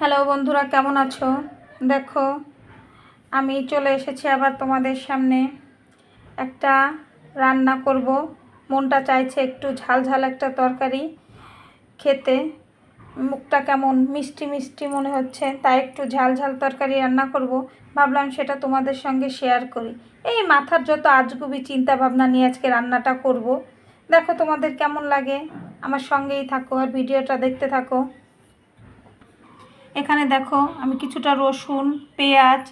Hello বন্ধুরা, কেমন আছো? দেখো, আমি চলে এসেছি আবার তোমাদের সামনে একটা রান্না করব। মনটা চাইছে একটু ঝাল ঝাল একটা তরকারি খেতে। মুখটা কেমন মিষ্টি মিষ্টি মনে হচ্ছে, তাই একটু ঝাল ঝাল তরকারি রান্না করব। ভাবলাম সেটা তোমাদের সঙ্গে শেয়ার করি। এই মাথার যত আজগুবি চিন্তা ভাবনা নিয়ে আজকে রান্নাটা করব। দেখো তোমাদের কেমন লাগে, আমার সঙ্গেই থাকো আর ভিডিওটা দেখতে থাকো। এখানে দেখো, আমি কিছুটা রসুন, পেঁয়াজ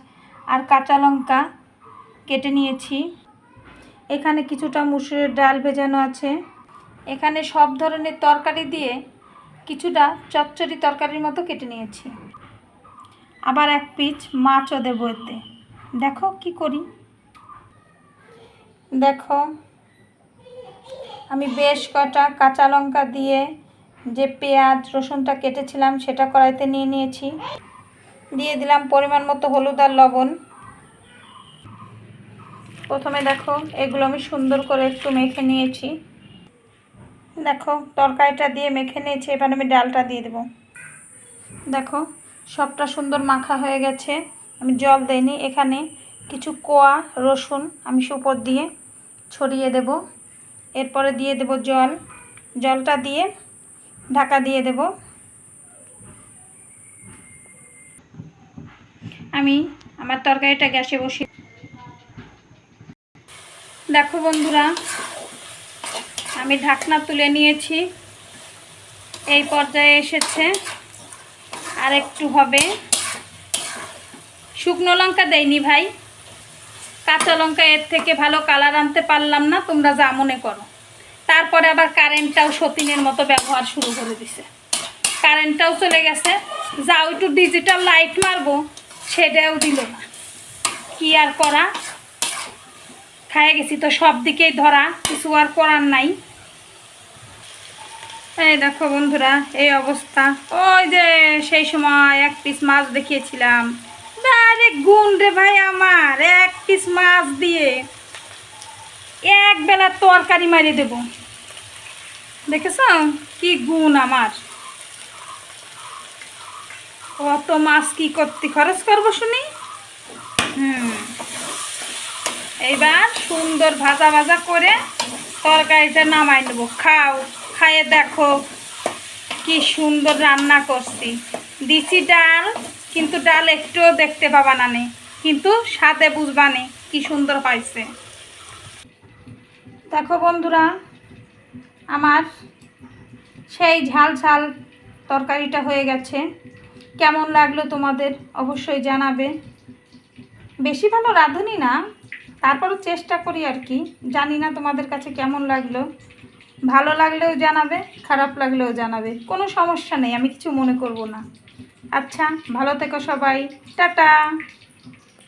আর কাঁচা লঙ্কা কেটে নিয়েছি। এখানে কিছুটা মুসুরের ডাল ভেজানো আছে। এখানে সব ধরনের তরকারি দিয়ে কিছুটা চচ্চড়ি তরকারির মতো কেটে নিয়েছি। আবার এক পিস মাছও দেবো এতে। দেখো কি করি। দেখো, আমি বেশ কটা কাঁচা লঙ্কা দিয়ে যে পেঁয়াজ, রসুনটা কেটেছিলাম সেটা কড়াইতে নিয়ে নিয়েছি। দিয়ে দিলাম পরিমাণ মতো হলুদ আর লবণ। প্রথমে দেখো, এগুলো আমি সুন্দর করে একটু মেখে নিয়েছি। দেখো, তরকারিটা দিয়ে মেখে নিয়েছি, এবার আমি ডালটা দিয়ে দেবো। দেখো, সবটা সুন্দর মাখা হয়ে গেছে। আমি জল দেইনি, এখানে কিছু কোয়া, রসুন আমি সুপর দিয়ে ছড়িয়ে দেব। এরপরে দিয়ে দেব জল। জলটা দিয়ে ঢাকা দিয়ে দেব। আমি আমার তরকারিটা গ্যাসে বসি দেখো বন্ধুরা, আমি ঢাকনা তুলে নিয়েছি। এই পর্যায়ে এসেছে। আর একটু হবে। শুকনো লঙ্কা দেয়নি ভাই। কাঁচা লঙ্কা এর থেকে ভালো কালার আনতে পারলাম না, তোমরা যা মনে করো। তারপরে আবার কারেন্টটাও সতীনের মতো ব্যবহার শুরু করে দিছে। কারেন্টটাও চলে গেছে। যাও একটু ডিজিটাল লাইট মারবো, সেটাও দিল না। কি আর করা? খাইয়ে গেছি তো সব দিকেই ধরা, কিছু আর করার নাই। এই দেখো বন্ধুরা, এই অবস্থা। ওই যে সেই সময় এক পিস মাছ দেখিয়েছিলাম। আরে গুণ রে ভাই আমার, এক পিস মাছ দিয়ে। এক বেলা তরকারি মারি দেব। দেখেছ? কি গুণ আমার। অত মাছ কি করতে খরচ করব শুনি? হুম। এইবার সুন্দর ভাজা ভাজা করে তরকারিটা নামাই নেব। খাও, খাইয়ে দেখো কি সুন্দর রান্না করছি। দিছি ডাল, কিন্তু ডাল একটুও দেখতে পাবা না নে। কিন্তু স্বাদে বুঝবা নে কি সুন্দর হয়েছে। দেখো বন্ধুরা, আমার সেই ঝাল ঝাল তরকারিটা হয়ে গেছে। কেমন লাগল তোমাদের অবশ্যই জানাবে। বেশি ভালো রাঁধুনি না, তারপরও চেষ্টা করি আর কি। জানি না তোমাদের কাছে কেমন লাগল। ভালো লাগলেও জানাবে, খারাপ লাগলেও জানাবে। কোনো সমস্যা নেই, আমি কিছু মনে করব না। আচ্ছা ভালো থেকো সবাই। টাটা!